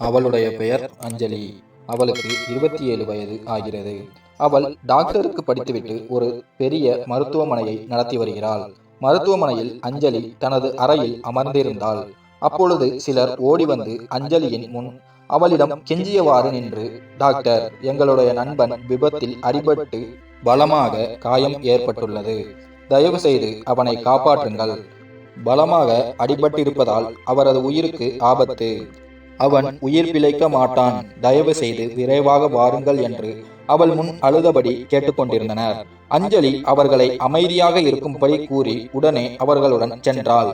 அவளுடைய பெயர் அஞ்சலி. அவளுக்கு இருபத்தி ஏழு வயது ஆகிறது. அவள் டாக்டருக்கு படித்துவிட்டு ஒரு பெரிய மருத்துவமனையை நடத்தி வருகிறாள். மருத்துவமனையில் அஞ்சலி தனது அறையில் அமர்ந்திருந்தாள். அப்பொழுது சிலர் ஓடி வந்து அஞ்சலியின் முன் அவளிடம் கெஞ்சியவாறு நின்று டாக்டர் எங்களுடைய நண்பன் விபத்தில் அடிபட்டு பலமாக காயம் ஏற்பட்டுள்ளது. தயவு செய்து அவனை காப்பாற்றுங்கள். பலமாக அடிபட்டிருப்பதால் அவரது உயிருக்கு ஆபத்து. அவன் உயிர் பிழைக்க மாட்டான். தயவு செய்து விரைவாக வாருங்கள் என்று அவள் முன் அழுதபடி கேட்டுக்கொண்டிருந்தனர். அஞ்சலி அவர்களை அமைதியாக இருக்கும்படி கூறி உடனே அவர்களுடன் சென்றாள்.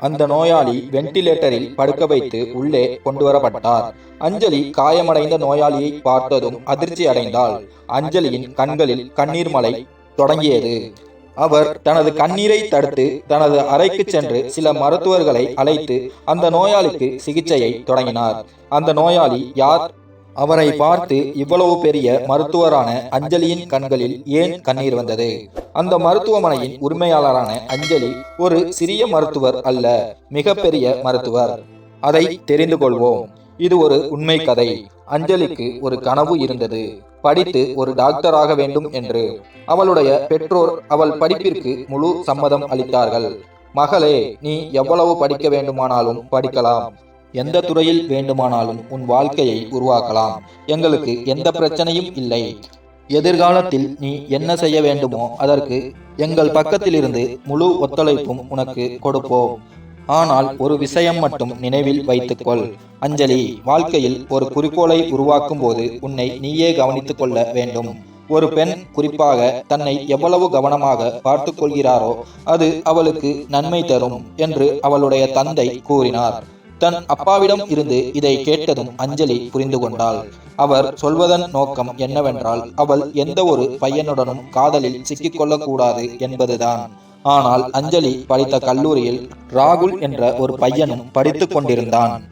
அந்த நோயாளி வெண்டிலேட்டரில் படுக்க வைத்து உள்ளே கொண்டு வரப்பட்டார் அஞ்சலி காயமடைந்த நோயாளியை பார்த்ததும் அதிர்ச்சி அடைந்தாள் அஞ்சலியின் கண்களில் கண்ணீர் மலை தொடங்கியது. அவர் தனது கண்ணீரை தடுத்து தனது அறைக்கு சென்று சில மருத்துவர்களை அழைத்து அந்த நோயாளிக்கு சிகிச்சையை தொடங்கினார். அந்த நோயாளி யார்? அவரை பார்த்து இவ்வளவு பெரிய மருத்துவரான அஞ்சலியின் கண்களில் ஏன் கண்ணீர் வந்தது? அந்த மருத்துவமனையின் உரிமையாளரான அஞ்சலி ஒரு சிறிய மருத்துவர் அல்ல மிகப்பெரிய மருத்துவர். அதை தெரிந்து கொள்வோம். இது ஒரு உண்மை கதை. அஞ்சலிக்கு ஒரு கனவு இருந்தது. படித்து ஒரு டாக்டராக வேண்டும் என்று. அவளுடைய பெற்றோர் அவள் படிப்பிற்கு முழு சம்மதம் அளித்தார்கள். மகளே நீ எவ்வளவு படிக்க வேண்டுமானாலும் படிக்கலாம். எந்த துறையில் வேண்டுமானாலும் உன் வாழ்க்கையை உருவாக்கலாம். எங்களுக்கு எந்த பிரச்சனையும் இல்லை. எதிர்காலத்தில் நீ என்ன செய்ய வேண்டுமோ அதற்கு எங்கள் பக்கத்திலிருந்து முழு ஒத்துழைப்பும் உனக்கு கொடுப்போம். ஆனால் ஒரு விஷயம் மட்டும் நினைவில் வைத்துக்கொள். அஞ்சலி வாழ்க்கையில் ஒரு குறிக்கோளை உருவாக்கும் போது உன்னை நீயே கவனித்துக் கொள்ள வேண்டும். ஒரு பெண் குறிப்பாக தன்னை எவ்வளவு கவனமாக பார்த்து கொள்கிறாரோ அது அவளுக்கு நன்மை தரும் என்று அவளுடைய தந்தை கூறினார். தன் அப்பாவிடம் இருந்து இதை கேட்டதும் அஞ்சலி புரிந்து கொண்டாள். அவர் சொல்வதன் நோக்கம் என்னவென்றால் அவள் எந்த ஒரு பையனுடனும் காதலில் சிக்கிக்கொள்ளக்கூடாது என்பதுதான். ஆனால் அஞ்சலி படித்த கல்லூரியில் ராகுல் என்ற ஒரு பையனும் படித்துக் கொண்டிருந்தான்.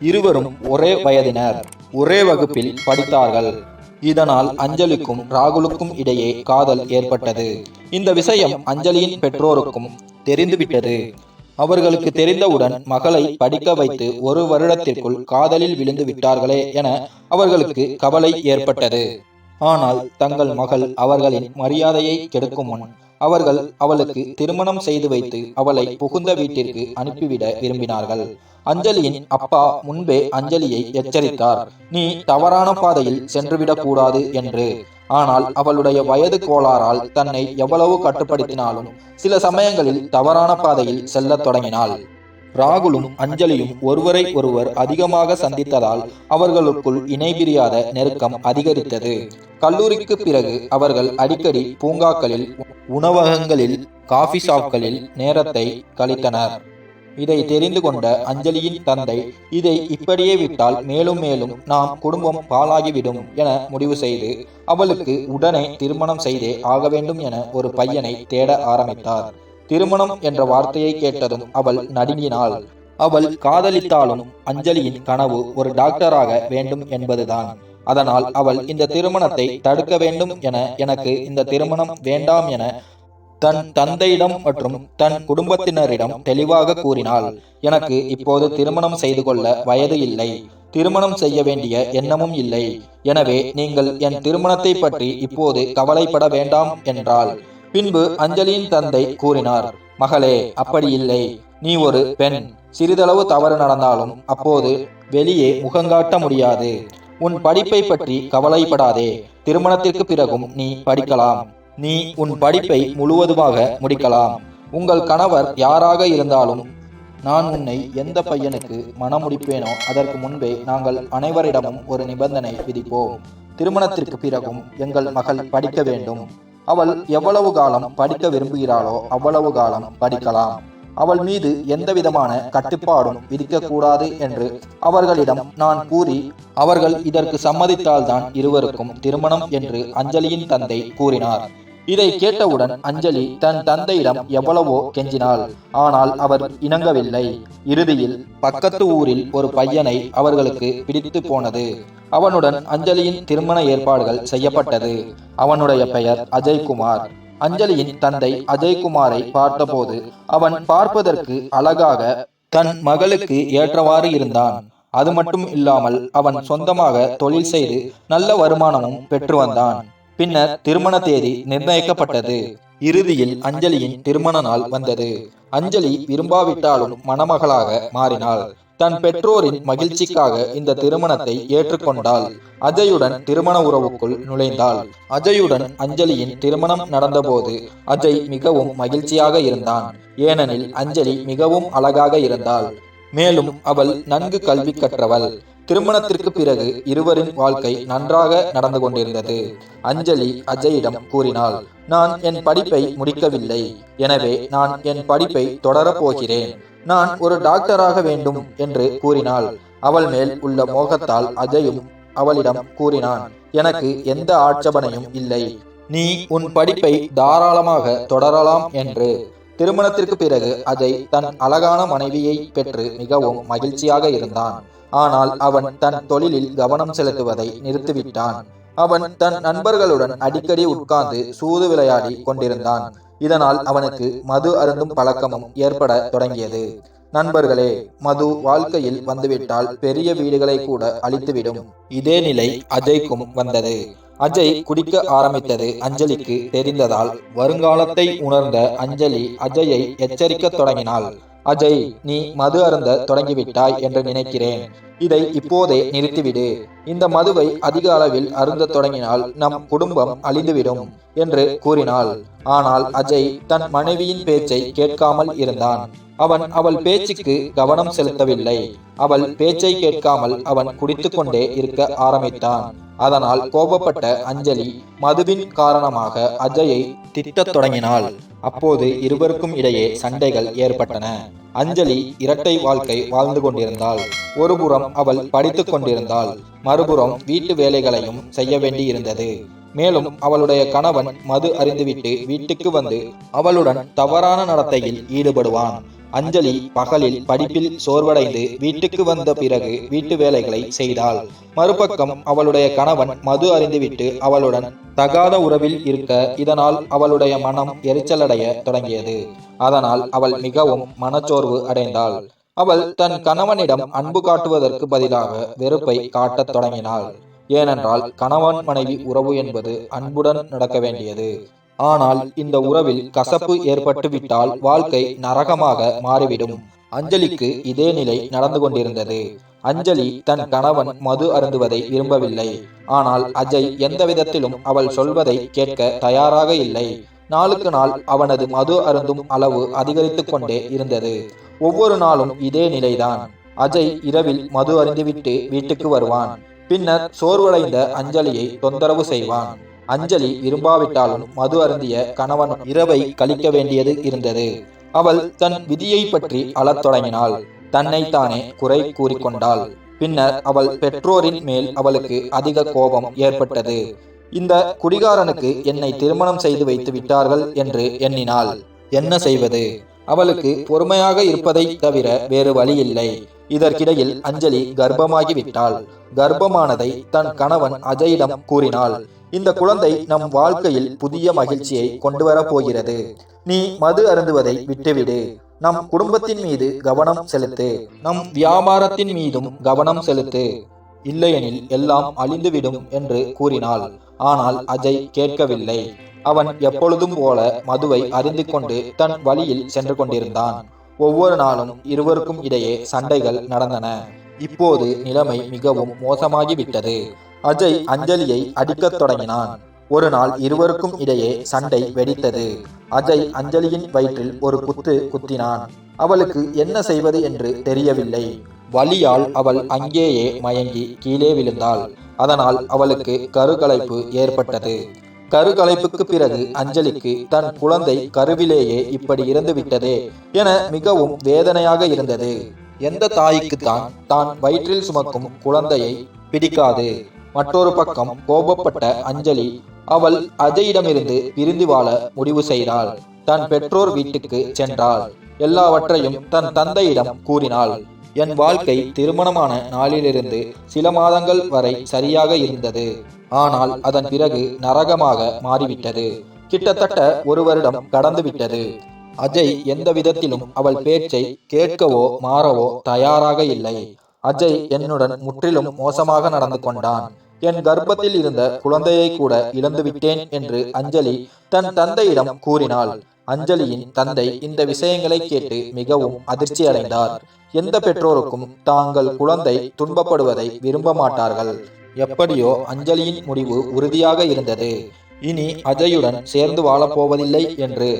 இருவரும் ஒரே வயதினர் ஒரே வகுப்பில் படித்தார்கள். இதனால் அஞ்சலிக்கும் ராகுலுக்கும் இடையே காதல் ஏற்பட்டது. இந்த விஷயம் அஞ்சலியின் பெற்றோருக்கும் தெரிந்துவிட்டது. அவர்களுக்கு தெரிந்தவுடன் மகளை படிக்க வைத்து ஒரு வருடத்திற்குள் காதலில் விழுந்து விட்டார்களே என அவர்களுக்கு கவலை ஏற்பட்டது. ஆனால் தங்கள் மகள் அவர்களின் மரியாதையை கெடுக்கும் முன் அவர்கள் அவளுக்கு திருமணம் செய்து வைத்து அவளை புகுந்த வீட்டிற்கு அனுப்பிவிட விரும்பினார்கள். அஞ்சலியின் அப்பா முன்பே அஞ்சலியை எச்சரித்தார். நீ தவறான பாதையில் சென்றுவிடக் கூடாது என்று. ஆனால் அவளுடைய வயது கோளாறால் தன்னை எவ்வளவு கட்டுப்படுத்தினாலும் சில சமயங்களில் தவறான பாதையில் செல்லத் தொடங்கினாள். ராகுலும் அஞ்சலியும் ஒருவரை ஒருவர் அதிகமாக சந்தித்ததால் அவர்களுக்குள் இணைபிரியாத நெருக்கம் அதிகரித்தது. கல்லூரிக்கு பிறகு அவர்கள் அடிக்கடி பூங்காக்களில் உணவகங்களில் காஃபி ஷாப்களில் நேரத்தை கழித்தனர். இதை தெரிந்து கொண்ட அஞ்சலியின் தந்தை இதை இப்படியே விட்டால் மேலும் மேலும் நாம் குடும்பம் பாழாகிவிடும் என முடிவு செய்து அவளுக்கு உடனே திருமணம் செய்தே ஆக வேண்டும் என ஒரு பையனை தேட ஆரம்பித்தார். திருமணம் என்ற வார்த்தையை கேட்டதும் அவள் நடுங்கினாள். அவள் காதலித்தாலும் அஞ்சலியின் கனவு ஒரு டாக்டராக வேண்டும் என்பதுதான். அதனால் அவள் இந்த திருமணத்தை தடுக்க வேண்டும் என எனக்கு இந்த திருமணம் வேண்டாம் என தன் தந்தையிடம் மற்றும் தன் குடும்பத்தினரிடம் தெளிவாக கூறினாள். எனக்கு இப்போது திருமணம் செய்து கொள்ள வயது இல்லை. திருமணம் செய்ய வேண்டிய எண்ணமும் இல்லை. எனவே நீங்கள் என் திருமணத்தை பற்றி இப்போது கவலைப்பட வேண்டாம் என்றாள். பின்பு அஞ்சலியின் தந்தை கூறினார் மகளே அப்படி இல்லை. நீ ஒரு பெண். சிறிதளவு தவறு நடந்தாலும் அப்போது வெளியே முகங்காட்ட முடியாது. உன் படிப்பை பற்றி கவலைப்படாதே. திருமணத்திற்கு பிறகும் நீ படிக்கலாம். நீ உன் படிப்பை முழுவதுமாக முடிக்கலாம். உங்கள் கணவர் யாராக இருந்தாலும் நான் உன்னை எந்த பையனுக்கு மனமுடிப்பேனோ அதற்கு முன்பே நாங்கள் அனைவரிடமும் ஒரு நிபந்தனை விதிப்போம். திருமணத்திற்கு பிறகும் எங்கள் மகள் படிக்க வேண்டும். அவள் எவ்வளவு காலம் படிக்க விரும்புகிறாளோ அவ்வளவு காலம் படிக்கலாம். அவள் மீது எந்த விதமான கட்டுப்பாடும் விதிக்கக்கூடாது என்று அவர்களிடம் நான் கூறி அவர்கள் இதற்கு சம்மதித்தால்தான் இருவருக்கும் திருமணம் என்று அஞ்சலியின் தந்தை கூறினார். இதை கேட்டவுடன் அஞ்சலி தன் தந்தையிடம் எவ்வளவோ கெஞ்சினாள். ஆனால் அவர் இணங்கவில்லை. இறுதியில் பக்கத்து ஊரில் ஒரு பையனை அவர்களுக்கு பிடித்து போனது. அவனுடன் அஞ்சலியின் திருமண ஏற்பாடுகள் செய்யப்பட்டது. அவனுடைய பெயர் அஜய்குமார். அஞ்சலியின் தந்தை அஜய்குமாரை பார்த்தபோது அவன் பார்ப்பதற்கு அழகாக தன் மகளுக்கு ஏற்றவாறு இருந்தான். அது மட்டும் இல்லாமல் அவன் சொந்தமாக தொழில் செய்து நல்ல வருமானமும் பெற்று வந்தான். பின்னர் திருமண தேதி நிர்ணயிக்கப்பட்டது. இறுதியில் அஞ்சலியின் திருமண நாள் வந்தது. அஞ்சலி விரும்பாவிட்டாலும் மணமகளாக மாறினாள். தன் பெற்றோரின் மகிழ்ச்சிக்காக இந்த திருமணத்தை ஏற்றுக்கொண்டாள். அஜயுடன் திருமண உறவுக்குள் நுழைந்தாள். அஜயுடன் அஞ்சலியின் திருமணம் நடந்தபோது அஜய் மிகவும் மகிழ்ச்சியாக இருந்தான். ஏனெனில் அஞ்சலி மிகவும் அழகாக இருந்தாள். மேலும் அவள் நன்கு கல்வி கற்றவள். திருமணத்திற்கு பிறகு இருவரின் வாழ்க்கை நன்றாக நடந்து கொண்டிருந்தது. அஞ்சலி அஜயிடம் கூறினாள் நான் என் படிப்பை முடிக்கவில்லை. எனவே நான் என் படிப்பை தொடரப் போகிறேன். நான் ஒரு டாக்டராக வேண்டும் என்று கூறினாள். அவள் மேல் உள்ள மோகத்தால் அஜயும் அவளிடம் கூறினான் எனக்கு எந்த ஆட்சேபனையும் இல்லை. நீ உன் படிப்பை தாராளமாக தொடரலாம் என்று. திருமணத்திற்கு பிறகு அஜய் தன் அழகான மனைவியை பெற்று மிகவும் மகிழ்ச்சியாக இருந்தான். ஆனால் அவன் தன் தொழிலில் கவனம் செலுத்துவதை நிறுத்திவிட்டான். அவன் தன் நண்பர்களுடன் அடிக்கடி உட்கார்ந்து சூது விளையாடி கொண்டிருந்தான். இதனால் அவனுக்கு மது அருந்தும் பழக்கமும் ஏற்பட தொடங்கியது. நண்பர்களே மது வாழ்க்கையில் வந்துவிட்டால் பெரிய வீடுகளை கூட அழித்துவிடும். இதே நிலை அஜய்க்கும் வந்தது. அஜய் குடிக்க ஆரம்பித்தது அஞ்சலிக்கு தெரிந்ததால் வருங்காலத்தை உணர்ந்த அஞ்சலி அஜயை எச்சரிக்க தொடங்கினாள். அஜய் நீ மது அருந்த தொடங்கிவிட்டாய் என்று நினைக்கிறேன். இதை இப்போதே நிறுத்திவிடு. இந்த மதுவை அதிக அளவில் அருந்த தொடங்கினால் நம் குடும்பம் அழிந்துவிடும் என்று கூறினாள். ஆனால் அஜய் தன் மனைவியின் பேச்சை கேட்காமல் இருந்தான். அவன் அவள் பேச்சுக்கு கவனம் செலுத்தவில்லை. அவள் பேச்சை கேட்காமல் அவன் குடித்துக்கொண்டே இருக்க ஆரம்பித்தான். அதனால் கோபப்பட்ட அஞ்சலி மதுவின் காரணமாக அஜயை திட்டத் தொடங்கினாள். அப்போது இருவருக்கும் இடையே சண்டைகள் ஏற்பட்டன. அஞ்சலி இரட்டை வாழ்க்கை வாழ்ந்து கொண்டிருந்தாள். ஒருபுறம் அவள் படித்துக் கொண்டிருந்தாள். மறுபுறம் வீட்டு வேலைகளையும் செய்ய வேண்டியிருந்தது. மேலும் அவளுடைய கணவன் மது அறிந்துவிட்டு வீட்டுக்கு வந்து அவளுடன் தவறான நடத்தையில் ஈடுபடுவான். அஞ்சலி பகலில் படிப்பில் சோர்வடைந்து வீட்டுக்கு வந்த பிறகு வீட்டு வேலைகளை செய்தாள். மறுபக்கம் அவளுடைய கணவன் மது அறிந்துவிட்டு அவளுடன் தகாத உறவில் இருக்க இதனால் அவளுடைய மனம் எரிச்சலடைய தொடங்கியது. அதனால் அவள் மிகவும் மனச்சோர்வு அடைந்தாள். அவள் தன் கணவனிடம் அன்பு காட்டுவதற்கு பதிலாக வெறுப்பை காட்டத் தொடங்கினாள். ஏனென்றால் கணவன் மனைவி உறவு என்பது அன்புடன் நடக்க வேண்டியது. ஆனால் இந்த உறவில் கசப்பு ஏற்பட்டு விட்டால் வாழ்க்கை நரகமாக மாறிவிடும். அஞ்சலிக்கு இதே நிலை நடந்து கொண்டிருந்தது. அஞ்சலி தன் கணவன் மது அருந்துவதை விரும்பவில்லை. ஆனால் அஜய் எந்த விதத்திலும் அவள் சொல்வதை கேட்க தயாராக இல்லை. நாளுக்கு நாள் அவனது மது அருந்தும் அளவு அதிகரித்துக் கொண்டே இருந்தது. ஒவ்வொரு நாளும் இதே நிலைதான். அஜய் இரவில் மது அருந்திவிட்டு வீட்டுக்கு வருவான். பின்னர் சோர்வடைந்த அஞ்சலியை தொந்தரவு செய்வான். அஞ்சலி விரும்பாவிட்டாலும் மது அருந்திய கணவன் இரவை கழிக்க வேண்டியது இருந்தது. அவள் தன் விதியை பற்றி அழத் தொடங்கினாள். தன்னைத்தானே குறை கூறிக்கொண்டாள். பின்னர் அவள் பெற்றோரின் மேல் அவளுக்கு அதிக கோபம் ஏற்பட்டது. இந்த குடிகாரனுக்கு என்னை திருமணம் செய்து வைத்து விட்டார்கள் என்று எண்ணினாள். என்ன செய்வது? அவளுக்கு பொறுமையாக இருப்பதை தவிர வேறு வழி இல்லை. இதற்கிடையில் அஞ்சலி கர்ப்பமாகி விட்டாள் கர்ப்பமானதை தன் கணவன் அஜயிடம் கூறினாள். இந்த குழந்தை நம் வாழ்க்கையில் புதிய மகிழ்ச்சியை கொண்டு வரப் போகிறது. நீ மது அருந்துவதை விட்டுவிடு. நம் குடும்பத்தின் மீது கவனம் செலுத்து. நம் வியாபாரத்தின் மீதும் கவனம் செலுத்து. இல்லையெனில் எல்லாம் அழிந்துவிடும் என்று கூறினாள். ஆனால் அஜய் கேட்கவில்லை. அவன் எப்பொழுதும் போல மதுவை அறிந்து கொண்டு தன் வழியில் சென்று கொண்டிருந்தான். ஒவ்வொரு நாளும் இருவருக்கும் இடையே சண்டைகள் நடந்தன. இப்போது நிலைமை மிகவும் மோசமாகிவிட்டது. அஜய் அஞ்சலியை அடிக்கத் தொடங்கினான். ஒரு நாள் இருவருக்கும் இடையே சண்டை வெடித்தது. அஜய் அஞ்சலியின் வயிற்றில் ஒரு குத்து குத்தினான். அவளுக்கு என்ன செய்வது என்று தெரியவில்லை. வலியால் அவள் அங்கேயே மயங்கி கீழே விழுந்தாள். அதனால் அவளுக்கு கருகலைப்பு ஏற்பட்டது. கருகலைப்புக்கு பிறகு அஞ்சலிக்கு தன் குழந்தை கருவிலேயே இப்படி இறந்து விட்டதே என மிகவும் வேதனையாக இருந்தது. எந்த தாய்க்கு தான் தான் வயிற்றில் சுமக்கும் குழந்தையை பிடிக்காது. மற்றொரு பக்கம் கோபப்பட்ட அஞ்சலி அவள் அஜயிடமிருந்து பிரிந்து வாழ முடிவு செய்தாள். தன் பெற்றோர் வீட்டுக்கு சென்றாள். எல்லாவற்றையும் தன் தந்தையிடம் கூறினாள். என் வாழ்க்கை திருமணமான நாளிலிருந்து சில மாதங்கள் வரை சரியாக இருந்தது. ஆனால் அதன் பிறகு நரகமாக மாறிவிட்டது. கிட்டத்தட்ட ஒரு வருடம் கடந்துவிட்டது. அஜய் எந்த விதத்திலும் அவள் பேச்சை கேட்கவோ மாறவோ தயாராக இல்லை. அஜய் என்னுடன் முற்றிலும் மோசமாக நடந்து கொண்டான். என் கர்ப்பத்தில் இருந்த குழந்தையை கூட இழந்து விட்டேன் என்று அஞ்சலி தன் தந்தையிடம் கூறினாள். அஞ்சலியின் தந்தை இந்த விஷயங்களை கேட்டு மிகவும் அதிர்ச்சி அடைந்தார். எந்த பெற்றோருக்கும் தாங்கள் குழந்தை துன்பப்படுவதை விரும்ப மாட்டார்கள். எப்படியோ அஞ்சலியின் முடிவு உறுதியாக இருந்தது. இனி அஜயுடன் சேர்ந்து வாழப்போவதில்லை என்று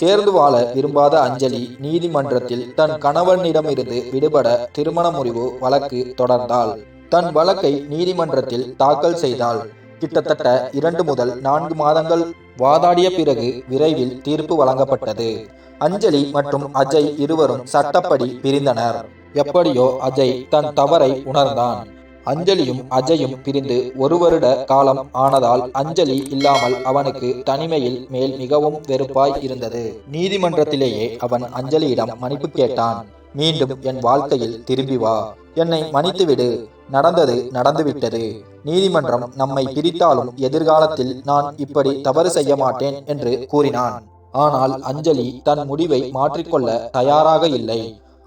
சேர்ந்து வாழ விரும்பாத அஞ்சலி நீதிமன்றத்தில் தன் கணவனிடமிருந்து விடுபட திருமண முறிவு வழக்கு தொடர்ந்தாள். தன் வழக்கை நீதிமன்றத்தில் தாக்கல் செய்தாள். கிட்டத்தட்ட இரண்டு முதல் நான்கு மாதங்கள் வாதாடிய பிறகு விரைவில் தீர்ப்பு வழங்கப்பட்டது. அஞ்சலி மற்றும் அஜய் இருவரும் சட்டப்படி பிரிந்தனர். எப்படியோ அஜய் தன் தவறை உணர்ந்தான். அஞ்சலியும் அஜயும் பிரிந்து ஒரு வருட காலம் ஆனதால் அஞ்சலி இல்லாமல் அவனுக்கு தனிமையில் மேல் மிகவும் வெறுப்பாய் இருந்தது. நீதிமன்றத்திலேயே அவன் அஞ்சலியிடம் மன்னிப்பு கேட்டான். மீண்டும் என் வாழ்க்கையில் திரும்பி வா. என்னை மன்னித்துவிடு. நடந்தது நடந்துவிட்டது. நீதிமன்றம் நம்மை பிரித்தாலும் எதிர்காலத்தில் நான் இப்படி தவறு செய்ய மாட்டேன் என்று கூறினான். ஆனால் அஞ்சலி தன் முடிவை மாற்றிக்கொள்ள தயாராக இல்லை.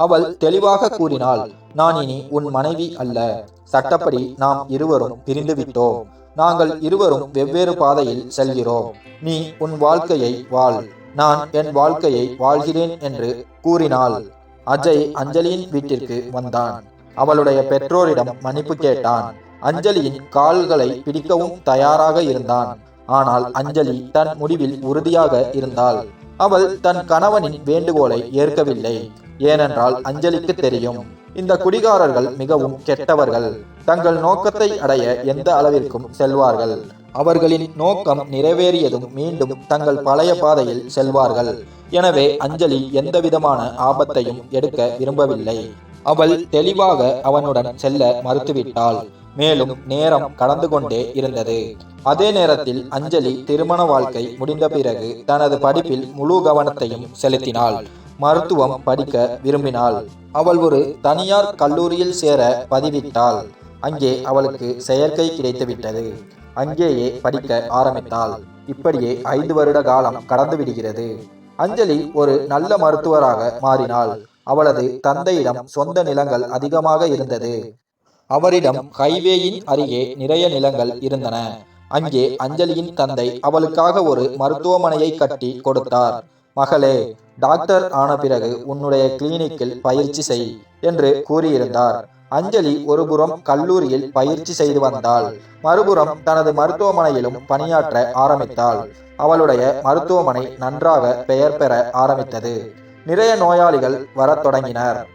அவள் தெளிவாக கூறினாள் நான் இனி உன் மனைவி அல்ல. சட்டப்படி நாம் இருவரும் பிரிந்து விட்டோம் நாங்கள் இருவரும் வெவ்வேறு பாதையில் செல்கிறோம். நீ உன் வாழ்க்கையை வாழ். நான் என் வாழ்க்கையை வாழ்கிறேன் என்று கூறினாள். அஜய் அஞ்சலியின் வீட்டிற்கு வந்தான். அவளுடைய பெற்றோரிடம் மன்னிப்பு கேட்டான். அஞ்சலியின் கால்களை பிடிக்கவும் தயாராக இருந்தான். ஆனால் அஞ்சலி தன் முடிவில் உறுதியாக இருந்தாள். அவள் தன் கணவனின் வேண்டுகோளை ஏற்கவில்லை. ஏனென்றால் அஞ்சலிக்கு தெரியும் இந்த குடிகாரர்கள் மிகவும் கெட்டவர்கள். தங்கள் நோக்கத்தை அடைய எந்த அளவிற்கும் செல்வார்கள். அவர்களின் நோக்கம் நிறைவேறியதும் மீண்டும் தங்கள் பழைய பாதையில் செல்வார்கள். எனவே அஞ்சலி எந்தவிதமான ஆபத்தையும் எடுக்க விரும்பவில்லை. அவள் தெளிவாக அவனுடன் செல்ல மறுத்துவிட்டாள். மேலும் நேரம் கடந்து கொண்டே இருந்தது. அதே நேரத்தில் அஞ்சலி திருமண வாழ்க்கை முடிந்த பிறகு தனது படிப்பில் முழு கவனத்தையும் செலுத்தினாள். மருத்துவம் படிக்க விரும்பினாள். அவள் ஒரு தனியார் கல்லூரியில் சேர பதிவிட்டாள். அங்கே அவளுக்கு செயற்கை கிடைத்துவிட்டது அங்கேயே படிக்க ஆரம்பித்தாள். இப்படியே ஐந்து வருட காலம் கடந்து விடுகிறது. அஞ்சலி ஒரு நல்ல மருத்துவராக மாறினாள். அவளது தந்தையிடம் சொந்த நிலங்கள் அதிகமாக இருந்தது. அவரிடம் ஹைவேயின் அருகே நிறைய நிலங்கள் இருந்தன. அங்கே அஞ்சலியின் தந்தை அவளுக்காக ஒரு மருத்துவமனையை கட்டி கொடுத்தார். மகளே டாக்டர் ஆன பிறகு உன்னுடைய கிளினிக்கில் பயிற்சி செய் என்று கூறியிருந்தார். அஞ்சலி ஒருபுறம் கல்லூரியில் பயிற்சி செய்து வந்தாள். மறுபுறம் தனது மருத்துவமனையிலும் பணியாற்ற ஆரம்பித்தாள். அவளுடைய மருத்துவமனை நன்றாக பெயர் பெற ஆரம்பித்தது. நிறைய நோயாளிகள் வரத் தொடங்கினர்.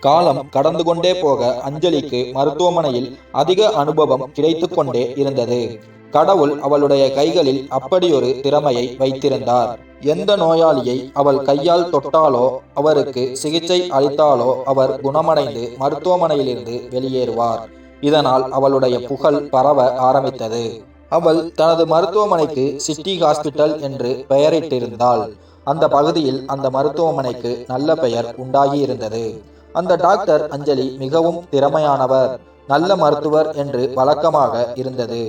காலம் கடந்து கொண்டே போக அஞ்சலிக்கு மருத்துவமனையில் அதிக அனுபவம் கிடைத்து கொண்டே இருந்தது. கடவுள் அவளுடைய கைகளில் அப்படியொரு திறமையை வைத்திருந்தார். எந்த நோயாளியை அவள் கையால் தொட்டாலோ அவருக்கு சிகிச்சை அளித்தாலோ அவர் குணமடைந்து மருத்துவமனையிலிருந்து வெளியேறுவார். இதனால் அவளுடைய புகழ் பரவ ஆரம்பித்தது. அவள் தனது மருத்துவமனைக்கு சிட்டி ஹாஸ்பிட்டல் என்று பெயரிட்டிருந்தாள். அந்த பகுதியில் அந்த மருத்துவமனைக்கு நல்ல பெயர் உண்டாகியிருந்தது. அந்த டாக்டர் அஞ்சலி மிகவும் திறமையானவர் நல்ல மருத்துவர் என்று வழக்கமாக இருந்தது.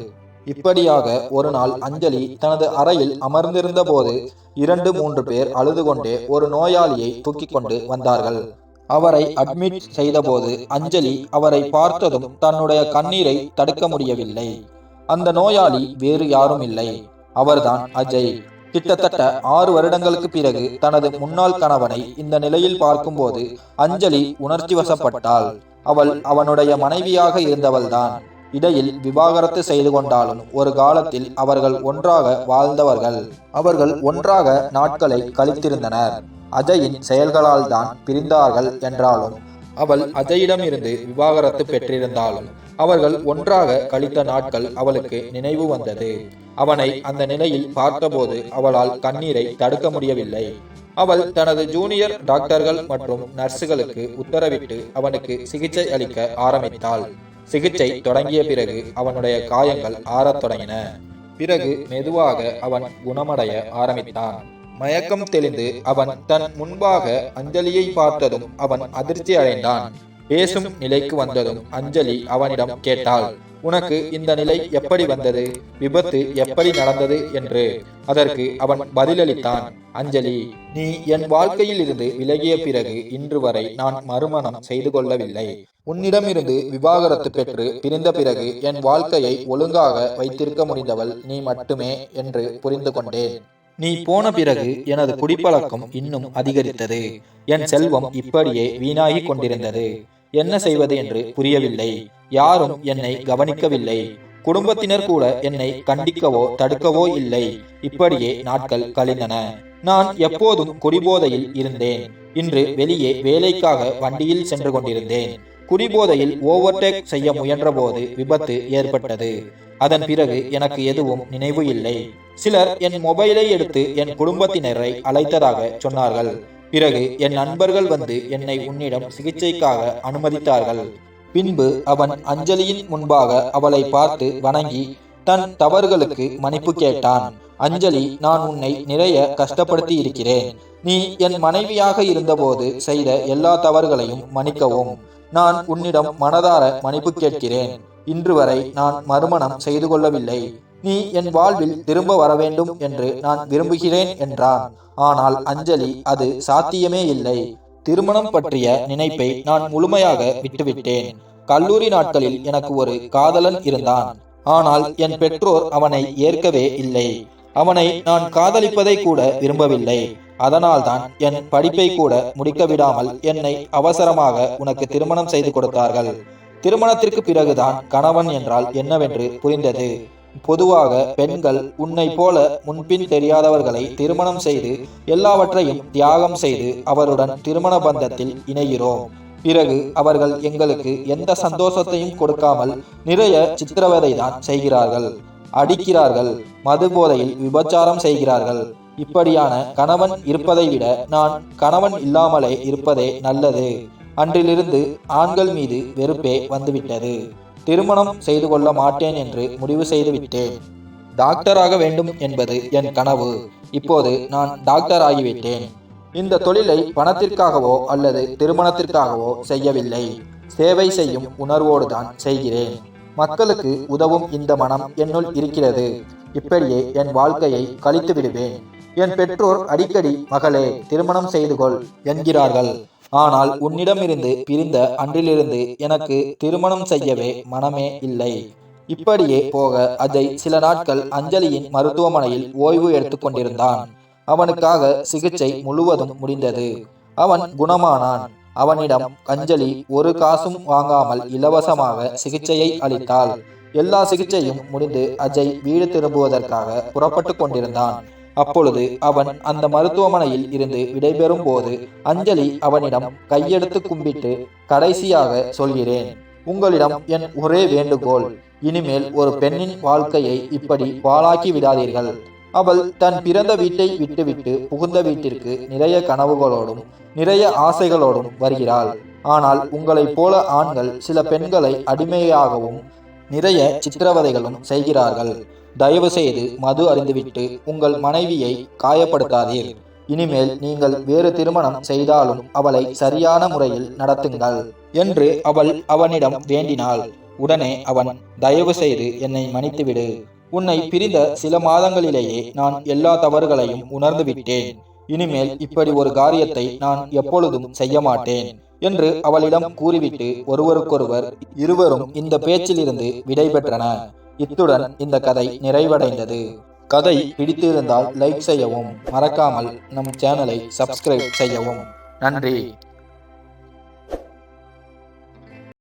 இப்படியாக ஒரு நாள் அஞ்சலி தனது அறையில் அமர்ந்திருந்த போது இரண்டு மூன்று பேர் அழுது கொண்டே ஒரு நோயாளியை தூக்கி கொண்டு வந்தார்கள். அவரை அட்மிட் செய்தபோது அஞ்சலி அவரை பார்த்ததும் தன்னுடைய கண்ணீரை தடுக்க முடியவில்லை. அந்த நோயாளி வேறு யாரும் இல்லை. அவர்தான் அஜய். கிட்டத்தட்ட ஆறு வருடங்களுக்கு பிறகு தனது முன்னாள் கணவனை இந்த நிலையில் பார்க்கும்போது அஞ்சலி உணர்ச்சி வசப்பட்டாள். அவள் அவனுடைய மனைவியாக இருந்தவள்தான். இடையில் விவாகரத்து செய்து கொண்டாலும் ஒரு காலத்தில் அவர்கள் ஒன்றாக வாழ்ந்தவர்கள். அவர்கள் ஒன்றாக நாட்களை கழித்திருந்தனர். அஜயின் செயல்களால் தான் பிரிந்தார்கள் என்றாலும் அவள் அஜயிடமிருந்து விவாகரத்து பெற்றிருந்தாலும் அவர்கள் ஒன்றாக கழித்த நாட்கள் அவளுக்கு நினைவு வந்தது. அவனை அந்த நிலையில் பார்த்தபோது அவளால் கண்ணீரை தடுக்க முடியவில்லை. அவள் தனது ஜூனியர் டாக்டர்கள் மற்றும் நர்சுகளுக்கு உத்தரவிட்டு அவனுக்கு சிகிச்சை அளிக்க ஆரம்பித்தாள். சிகிச்சை தொடங்கிய பிறகு அவனுடைய காயங்கள் ஆறத் தொடங்கின. பிறகு மெதுவாக அவன் குணமடைய ஆரம்பித்தான். மயக்கம் தெளிந்து அவன் தன் முன்பாக அஞ்சலியை பார்த்ததும் அவன் அதிர்ச்சி அடைந்தான். பேசும் நிலைக்கு வந்ததும் அஞ்சலி அவனிடம் கேட்டாள் உனக்கு இந்த நிலை எப்படி வந்தது? விபத்து எப்படி நடந்தது? என்று. அதற்கு அவன் பதிலளித்தான் அஞ்சலி நீ என் வாழ்க்கையில் இருந்து விலகிய பிறகு இன்று வரை நான் மறுமணம் செய்து கொள்ளவில்லை. உன்னிடமிருந்து விவாகரத்து பெற்று பிரிந்த பிறகு என் வாழ்க்கையை ஒழுங்காக வைத்திருக்க முடிந்தவள் நீ மட்டுமே என்று புரிந்து கொண்டேன். நீ போன பிறகு எனது குடிப்பழக்கம் இன்னும் அதிகரித்தது. என் செல்வம் இப்படியே வீணாகிக் கொண்டிருந்தது. என்ன செய்வது என்று புரியவில்லை. யாரும் என்னை கவனிக்கவில்லை. குடும்பத்தினர் கூட என்னை கண்டிக்கவோ தடுக்கவோ இல்லை. இப்படியே நாட்கள் கழிந்தன. நான் எப்போதும் குடிபோதையில் இருந்தேன். இன்று வெளியே வேலைக்காக வண்டியில் சென்று கொண்டிருந்தேன். குடிபோதையில் ஓவர்டேக் செய்ய முயன்றபோது விபத்து ஏற்பட்டது. அதன் பிறகு எனக்கு எதுவும் நினைவு இல்லை. சிலர் என் மொபைலை எடுத்து என் குடும்பத்தினரை அழைத்ததாக சொன்னார்கள். பிறகு என் நண்பர்கள் வந்து என்னை உன்னிடம் சிகிச்சைக்காக அனுமதித்தார்கள். பின்பு அவன் அஞ்சலியின் முன்பாக அவளை பார்த்து வணங்கி தன் தவறுகளுக்கு மன்னிப்பு கேட்டான். அஞ்சலி நான் உன்னை நிறைய கஷ்டப்படுத்தி இருக்கிறேன் நீ என் மனைவியாக இருந்தபோது செய்த எல்லா தவறுகளையும் மன்னிக்கவும். நான் உன்னிடம் மனதார மன்னிப்பு கேட்கிறேன். இன்று வரை நான் மறுமணம் செய்து கொள்ளவில்லை. நீ என் வாழ்வில் திரும்ப வர வேண்டும் என்று நான் விரும்புகிறேன் என்றான். ஆனால் அஞ்சலி அது சாத்தியமே இல்லை. திருமணம் பற்றிய நினைப்பை நான் முழுமையாக விட்டுவிட்டேன். கல்லூரி நாட்களில் எனக்கு ஒரு காதலன் இருந்தான். ஆனால் என் பெற்றோர் அவனை ஏற்கவே இல்லை. அவனை நான் காதலிப்பதை கூட விரும்பவில்லை. அதனால்தான் என் படிப்பை கூட முடிக்க விடாமல் என்னை அவசரமாக உனக்கு திருமணம் செய்து கொடுத்தார்கள். திருமணத்திற்கு பிறகுதான் கணவன் என்றால் என்னவென்று புரிந்தது? பொதுவாக பெண்கள் உன்னை போல முன்பின் தெரியாதவர்களை திருமணம் செய்து எல்லாவற்றையும் தியாகம் செய்து அவருடன் திருமண பந்தத்தில் இணைகிறோம். பிறகு அவர்கள் எங்களுக்கு எந்த சந்தோஷத்தையும் கொடுக்காமல் நிறைய சித்திரவதை தான் செய்கிறார்கள். அடிக்கிறார்கள் மது போதையில் விபச்சாரம் செய்கிறார்கள். இப்படியான கணவன் இருப்பதை விட நான் கணவன் இல்லாமலே இருப்பதே நல்லது. அன்றிலிருந்து ஆண்கள் மீது வெறுப்பே வந்துவிட்டது. திருமணம் செய்து கொள்ள மாட்டேன் என்று முடிவு செய்துவிட்டேன். டாக்டராக வேண்டும் என்பது என் கனவு. இப்போது நான் டாக்டர் ஆகிவிட்டேன் இந்த தொழிலை பணத்திற்காகவோ அல்லது திருமணத்திற்காகவோ செய்யவில்லை. சேவை செய்யும் உணர்வோடு தான் செய்கிறேன். மக்களுக்கு உதவும் இந்த மனம் என்னுள் இருக்கிறது. இப்படியே என் வாழ்க்கையை கழித்து விடுவேன் என் பெற்றோர் அடிக்கடி மகளே திருமணம் செய்து கொள் என்கிறார்கள். ஆனால் உன்னிடமிருந்து பிரிந்த அன்றிலிருந்து எனக்கு திருமணம் செய்யவே மனமே இல்லை. இப்படியே போக அஜய் சில நாட்கள் அஞ்சலியின் மருத்துவமனையில் ஓய்வு எடுத்துக் கொண்டிருந்தான். அவனுக்காக சிகிச்சை முழுவதும் முடிந்தது. அவன் குணமானான். அவனிடம் அஞ்சலி ஒரு காசும் வாங்காமல் இலவசமாக சிகிச்சையை அளித்தாள். எல்லா சிகிச்சையும் முடிந்து அஜய் வீடு திரும்புவதற்காக புறப்பட்டு கொண்டிருந்தான். அப்பொழுது அவன் அந்த மருத்துவமனையில் இருந்து விடைபெறும் போது அஞ்சலி அவனிடம் கையெடுத்து கும்பிட்டு கடைசியாக சொல்கிறேன் உங்களிடம் என் ஒரே வேண்டுகோள் இனிமேல் ஒரு பெண்ணின் வாழ்க்கையை இப்படி பாழாக்கி விடாதீர்கள். அவள் தன் பிறந்த வீட்டை விட்டுவிட்டு புகுந்த வீட்டிற்கு நிறைய கனவுகளோடும் நிறைய ஆசைகளோடும் வருகிறாள். ஆனால் உங்களைப் போல ஆண்கள் சில பெண்களை அடிமையாகவும் நிறைய சித்திரவதைகளும் செய்கிறார்கள். தயவு செய்து மது அறிந்துவிட்டு உங்கள் மனைவியை காயப்படுத்தாதீர். இனிமேல் நீங்கள் வேறு திருமணம் செய்தாலும் அவளை சரியான முறையில் நடத்துங்கள் என்று அவள் அவனிடம் வேண்டினாள். உடனே அவன் தயவு செய்து என்னை மன்னித்துவிடு. உன்னை பிரிந்த சில மாதங்களிலேயே நான் எல்லா தவறுகளையும் உணர்ந்து விட்டேன். இனிமேல் இப்படி ஒரு காரியத்தை நான் எப்பொழுதும் செய்ய மாட்டேன் என்று அவளிடம் கூறிவிட்டு ஒருவருக்கொருவர் இருவரும் இந்த பேச்சிலிருந்து விடைபெற்றன இத்துடன் இந்த கதை நிறைவடைந்தது. கதை பிடித்திருந்தால் லைக் செய்யவும் மறக்காமல் நம் சேனலை சப்ஸ்கிரைப் செய்யவும். நன்றி.